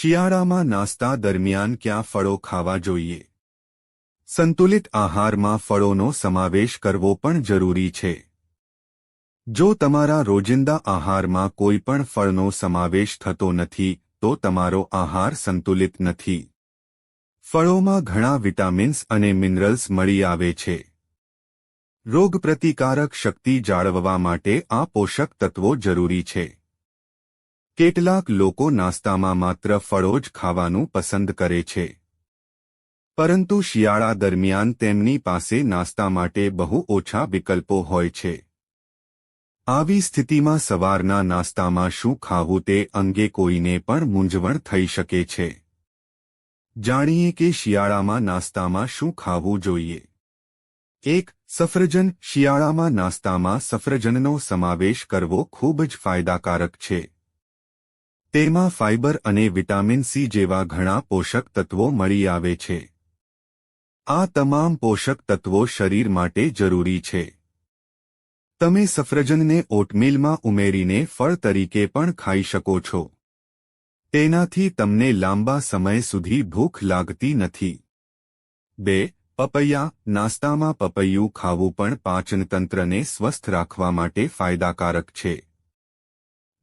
શિયાળામાં નાસ્તા દરમિયાન ક્યાં ફળો ખાવા જોઈએ? સંતુલિત આહારમાં ફળોનો સમાવેશ કરવો પણ જરૂરી છે. જો તમારા રોજિંદા આહારમાં કોઈ પણ ફળનો સમાવેશ થતો નથી, તો તમારો આહાર સંતુલિત નથી. ફળોમાં ઘણા વિટામિન્સ અને મિનરલ્સ મળી આવે છે. રોગપ્રતિકારક શક્તિ જાળવવા માટે આ પોષક તત્વો જરૂરી છે. કેટલાક લોકો નાસ્તામાં માત્ર ફળો જ ખાવાનું પસંદ કરે છે. પરંતુ શિયાળા દરમિયાન તેમની પાસે નાસ્તા માટે બહુ ઓછા વિકલ્પો હોય છે. આવી સ્થિતિમાં સવારના નાસ્તામાં શું ખાવું તે અંગે કોઈને પણ મૂંઝવણ થઈ શકે છે. જાણીએ કે શિયાળામાં નાસ્તામાં શું ખાવું જોઈએ. એક, સફરજન. શિયાળામાં નાસ્તામાં સફરજનનો સમાવેશ કરવો ખૂબ જ ફાયદાકારક છે. તેમાં ફાઇબર અને વિટામિન સી જેવા ઘણા પોષક તત્વો મળી આવે છે. આ તમામ પોષક તત્વો શરીર માટે જરૂરી છે. તમે સફરજનને ઓટમીલમાં ઉમેરીને ફળ તરીકે પણ ખાઈ શકો છો. તેનાથી તમને લાંબા સમય સુધી ભૂખ લાગતી નથી. બે, પપૈયા. નાસ્તામાં પપૈયું ખાવું પણ પાચનતંત્રને સ્વસ્થ રાખવા માટે ફાયદાકારક છે.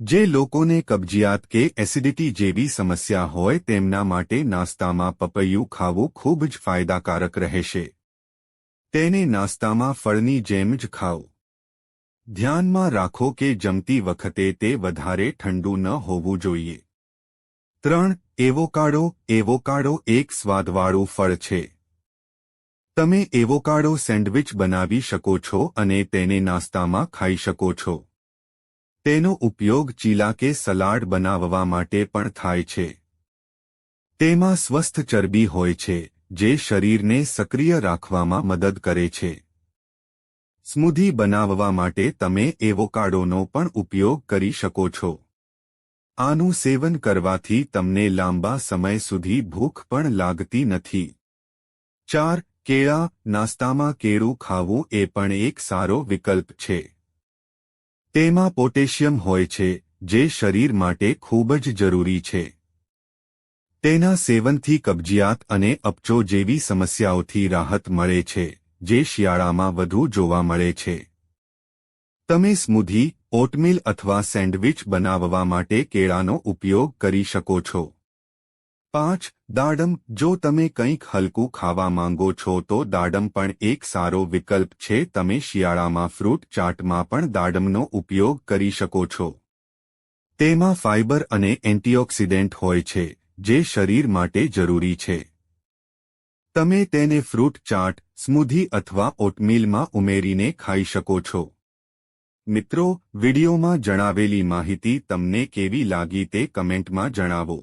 જે લોકોને કબજિયાત કે એસિડિટી જેવી સમસ્યા હોય તેમના માટે નાસ્તામાં પપૈયું ખાવું ખૂબ જ ફાયદાકારક રહેશે. તેને નાસ્તામાં ફળની જેમ જ ખાઓ. ધ્યાનમાં રાખો કે જમતી વખતે તે વધારે ઠંડુ ન હોવું જોઈએ. ત્રણ, એવોકાડો એવોકાડો એક સ્વાદવાળું ફળ છે. તમે એવોકાડો સેન્ડવિચ બનાવી શકો છો અને તેને નાસ્તામાં ખાઈ શકો છો. તેનો ઉપયોગ ચીલા કે સલાડ બનાવવા માટે પણ થાય છે. તેમાં સ્વસ્થ ચરબી હોય છે, જે શરીરને સક્રિય રાખવામાં મદદ કરે છે. સ્મૂધી બનાવવા માટે તમે એવોકાડોનો પણ ઉપયોગ કરી શકો છો. આનું સેવન કરવાથી તમને લાંબા સમય સુધી ભૂખ પણ લાગતી નથી. ચાર, કેળા, નાસ્તામાં કેળું ખાવું એ પણ એક સારો વિકલ્પ છે. તેમાં પોટેશિયમ હોય છે, જે શરીર માટે ખૂબ જ જરૂરી છે. તેના સેવનથી કબજિયાત અને અપચો જેવી સમસ્યાઓથી રાહત મળે છે, જે શિયાળામાં વધુ જોવા મળે છે. તમે સ્મૂધી, ઓટમીલ અથવા સેન્ડવિચ બનાવવા માટે કેળાનો ઉપયોગ કરી શકો છો. પાંચ, દાડમ, જો તમે કંઈક હલકું ખાવા માંગો છો તો દાડમ પણ એક સારો વિકલ્પ છે. તમે શિયાળામાં ફ્રૂટ ચાટમાં પણ દાડમનો ઉપયોગ કરી શકો છો. તેમાં ફાઇબર અને એન્ટીઓક્સિડન્ટ હોય છે, જે શરીર માટે જરૂરી છે. તમે તેને ફ્રૂટ ચાટ, સ્મૂધી અથવા ઓટમીલમાં ઉમેરીને ખાઈ શકો છો. મિત્રો, વિડીયોમાં જણાવેલી માહિતી તમને કેવી લાગી તે કમેન્ટમાં જણાવો.